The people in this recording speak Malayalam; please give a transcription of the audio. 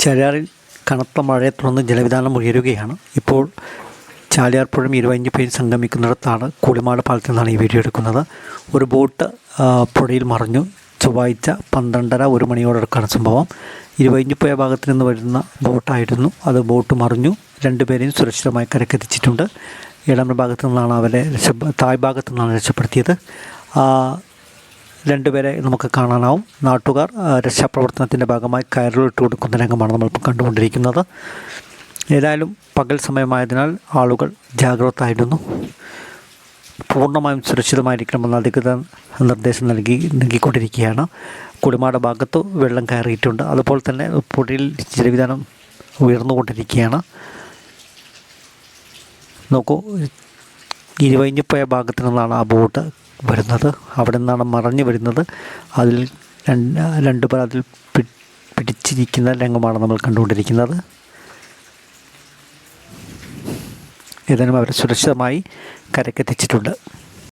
ചാലിയാറിൽ കനത്ത മഴയെ തുടർന്ന് ജലവിധാനം ഉയരുകയാണ്. ഇപ്പോൾ ചാലിയാർ പുഴയും പേര് സംഗമിക്കുന്നിടത്താണ് കുളിമാട് പാലത്തിൽ നിന്നാണ് ഈ വീഡിയോ എടുക്കുന്നത്. ഒരു ബോട്ട് പുഴയിൽ മറിഞ്ഞു. ചൊവ്വാഴ്ച പന്ത്രണ്ടര ഒരു മണിയോടടുക്കാണ് സംഭവം. ഇരുവഞ്ഞിപ്പുഴ ഭാഗത്ത് നിന്ന് വരുന്ന ബോട്ടായിരുന്നു. അത് ബോട്ട് മറിഞ്ഞു. രണ്ടുപേരെയും സുരക്ഷിതമായി കരക്കെത്തിച്ചിട്ടുണ്ട്. ഇടം ഭാഗത്തു നിന്നാണ് അവരെ രക്ഷ തായ് ഭാഗത്തു നിന്നാണ് രക്ഷപ്പെടുത്തിയത്. രണ്ടുപേരെ നമുക്ക് കാണാനാവും. നാട്ടുകാർ രക്ഷാപ്രവർത്തനത്തിന്റെ ഭാഗമായി കയറിലിട്ട് കൊടുക്കുന്ന രംഗമാണ് നമ്മളിപ്പോൾ കണ്ടുകൊണ്ടിരിക്കുന്നത്. ഏതായാലും പകൽ സമയമായതിനാൽ ആളുകൾ ജാഗ്രത ആയിരുന്നു പൂർണമായും സുരക്ഷിതമായിരിക്കണമെന്ന് അധികൃതർ നിർദ്ദേശം നൽകി നൽകിക്കൊണ്ടിരിക്കുകയാണ്. കുടിമാട ഭാഗത്ത് വെള്ളം കയറിയിട്ടുണ്ട്. അതുപോലെ തന്നെ പുഴയിൽ ജലവിധാനം ഉയർന്നുകൊണ്ടിരിക്കുകയാണ്. നോക്കൂ ഇരുവഴിഞ്ഞിപ്പോയ ഭാഗത്തു നിന്നാണ് ആ ബോട്ട് വരുന്നത്. അവിടെ നിന്നാണ് മറഞ്ഞു വരുന്നത്. അതിൽ രണ്ട് രണ്ട് പേർ അതിൽ പിടിച്ചിരിക്കുന്ന രംഗമാണ് നമ്മൾ കണ്ടുകൊണ്ടിരിക്കുന്നത്. ഏതായാലും അവരെ സുരക്ഷിതമായി കരക്കെത്തിച്ചിട്ടുണ്ട്